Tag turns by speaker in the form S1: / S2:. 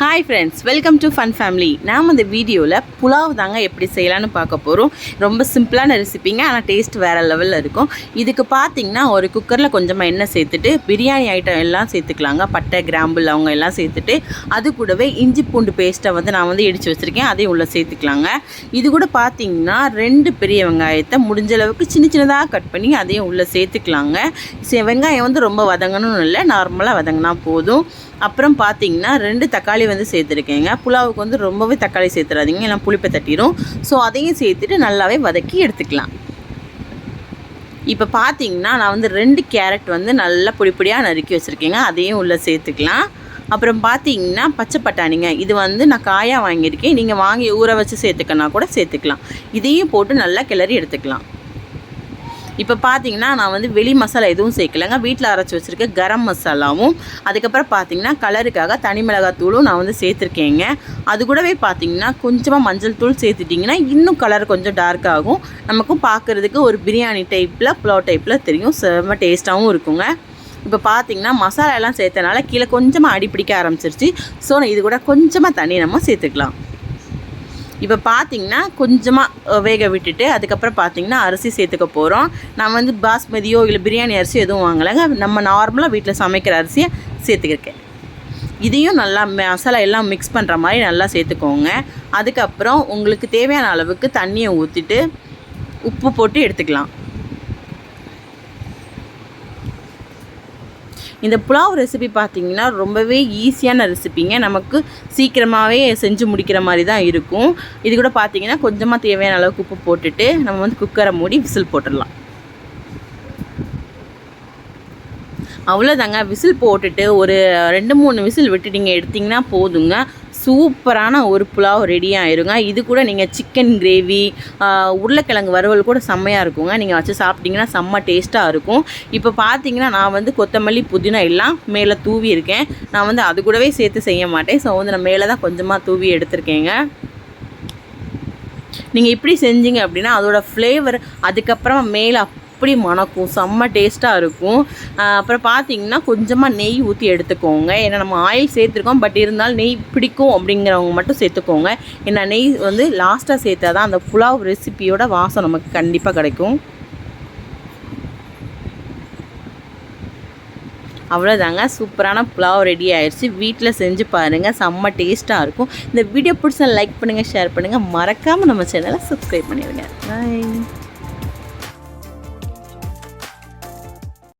S1: Hi friends welcome to fun family நாம் இந்த வீடியோவில் புலாவ் தாங்க எப்படி செய்யலாம்னு பார்க்க போகிறோம் ரொம்ப சிம்பிளான ரெசிபிங்க ஆனால் டேஸ்ட் வேறு லெவலில் இருக்கும். இதுக்கு பார்த்தீங்கன்னா ஒரு குக்கரில் கொஞ்சமாக எண்ணெய் சேர்த்துட்டு பிரியாணி ஐட்டம் எல்லாம் சேர்த்துக்கலாங்க. பட்டை கிராம்பு அவங்க எல்லாம் சேர்த்துட்டு அது கூடவே இஞ்சி பூண்டு பேஸ்ட்டை வந்து நான் வந்து இடித்து வச்சுருக்கேன். அதையும் உள்ளே சேர்த்துக்கலாங்க. இது கூட பார்த்தீங்கன்னா ரெண்டு பெரிய வெங்காயத்தை முடிஞ்ச அளவுக்கு சின்ன சின்னதாக கட் பண்ணி அதையும் உள்ளே சேர்த்துக்கலாங்க. சே- வெங்காயம் வந்து ரொம்ப வதங்கணும்னு இல்லை நார்மலாக வதங்கினா போதும். அப்புறம் பார்த்தீங்கன்னா ரெண்டு தக்காளி வந்து சேர்த்துருக்கேங்க. புலாவுக்கு வந்து ரொம்பவே தக்காளி சேர்த்துறாதீங்க எல்லாம் புளிப்பை தட்டிடும் ஸோ அதையும் சேர்த்துட்டு நல்லாவே வதக்கி எடுத்துக்கலாம். இப்போ பார்த்தீங்கன்னா நான் வந்து ரெண்டு கேரட் வந்து நல்லா பொடி நறுக்கி வச்சுருக்கேங்க. அதையும் உள்ளே சேர்த்துக்கலாம். அப்புறம் பார்த்தீங்கன்னா பச்சை பட்டாணிங்க. இது வந்து நான் காயாக வாங்கியிருக்கேன். நீங்கள் வாங்கி ஊற வச்சு சேர்த்துக்கனா கூட சேர்த்துக்கலாம். இதையும் போட்டு நல்லா கிளறி எடுத்துக்கலாம். இப்போ பார்த்தீங்கன்னா நான் வந்து வெளி மசாலா எதுவும் சேர்க்கலைங்க. வீட்டில் அரைச்சி வச்சுருக்க கரம் மசாலாவும் அதுக்கப்புறம் பார்த்தீங்கன்னா கலருக்காக தனி மிளகாய் தூளும் நான் வந்து சேர்த்துருக்கேங்க. அது கூடவே பார்த்தீங்கன்னா கொஞ்சமாக மஞ்சள் தூள் சேர்த்துட்டிங்கன்னா இன்னும் கலர் கொஞ்சம் டார்க் ஆகும். நமக்கும் பார்க்குறதுக்கு ஒரு பிரியாணி டைப்பில் புலாவ் டைப்பில் தெரியும். செம்ம டேஸ்ட்டாகவும் இருக்குங்க. இப்போ பார்த்தீங்கன்னா மசாலா எல்லாம் சேர்த்தனால கீழே கொஞ்சமாக அடி பிடிக்க ஆரம்பிச்சிருச்சு. ஸோ இது கூட கொஞ்சமாக தண்ணி நம்ம சேர்த்துக்கலாம். இப்போ பார்த்தீங்கன்னா கொஞ்சமாக வேக விட்டுட்டு அதுக்கப்புறம் பார்த்தீங்கன்னா அரிசி சேர்த்துக்க போகிறோம் நான் வந்து பாஸ்மதியோ இல்லை பிரியாணி அரிசி எதுவும் வாங்கலைங்க நம்ம நார்மலாக வீட்டில் சமைக்கிற அரிசியை சேர்த்துக்கிருக்கேன். இதையும் நல்லா மசாலா எல்லாம் மிக்ஸ் பண்ணுற மாதிரி நல்லா சேர்த்துக்கோங்க. அதுக்கப்புறம் உங்களுக்கு தேவையான அளவுக்கு தண்ணியை ஊற்றிட்டு உப்பு போட்டு எடுத்துக்கலாம். இந்த புலாவ் ரெசிபி பார்த்தீங்கன்னா ரொம்பவே ஈஸியான ரெசிபிங்க நமக்கு சீக்கிரமாகவே செஞ்சு முடிக்கிற மாதிரி தான் இருக்கும். இது கூட பார்த்தீங்கன்னா கொஞ்சமாக தேவையான அளவுக்கு உப்பு போட்டுட்டு நம்ம வந்து குக்கரை மூடி விசில் போட்டுடலாம். அவ்வளோதாங்க விசில் போட்டுட்டு ஒரு ரெண்டு மூணு விசில் விட்டுட்டிங்க எடுத்திங்கன்னா போதுங்க. சூப்பரான ஒரு புலாவ் ரெடி ஆயிருங்க இது கூட நீங்கள் சிக்கன் கிரேவி உருளைக்கிழங்கு வறுவல் கூட செம்மையாக இருக்குங்க. நீங்கள் வச்சு சாப்பிட்டீங்கன்னா செம்ம டேஸ்ட்டாக இருக்கும். இப்போ பார்த்தீங்கன்னா நான் வந்து கொத்தமல்லி புதினா எல்லாம் மேலே தூவி இருக்கேன். நான் வந்து அது கூடவே சேர்த்து செய்ய மாட்டேன். ஸோ வந்து நான் மேலே தான் கொஞ்சமாக தூவி எடுத்திருக்கேங்க. நீங்கள் இப்படி செஞ்சீங்க அப்படின்னா அதோடய ஃப்ளேவர் அதுக்கப்புறமா மேலே அப்படி மணக்கும் செம்ம டேஸ்ட்டாக இருக்கும். அப்புறம் பார்த்தீங்கன்னா கொஞ்சமாக நெய் ஊற்றி எடுத்துக்கோங்க. ஏன்னா நம்ம ஆயில் சேர்த்துருக்கோம் பட் இருந்தாலும் நெய் பிடிக்கும் அப்படிங்கிறவங்க மட்டும் சேர்த்துக்கோங்க. ஏன்னா நெய் வந்து லாஸ்ட்டாக சேர்த்தா தான் அந்த புலாவ் ரெசிபியோட வாசம் நமக்கு கண்டிப்பாக கிடைக்கும். அவ்வளோதாங்க சூப்பரான புலாவ் ரெடி ஆயிடுச்சு வீட்டில் செஞ்சு பாருங்கள் செம்ம டேஸ்ட்டாக இருக்கும். இந்த வீடியோ பிடிச்சா லைக் பண்ணுங்கள் ஷேர் பண்ணுங்கள் மறக்காமல் நம்ம சேனலை சப்ஸ்கிரைப் பண்ணிடுங்க. பாய்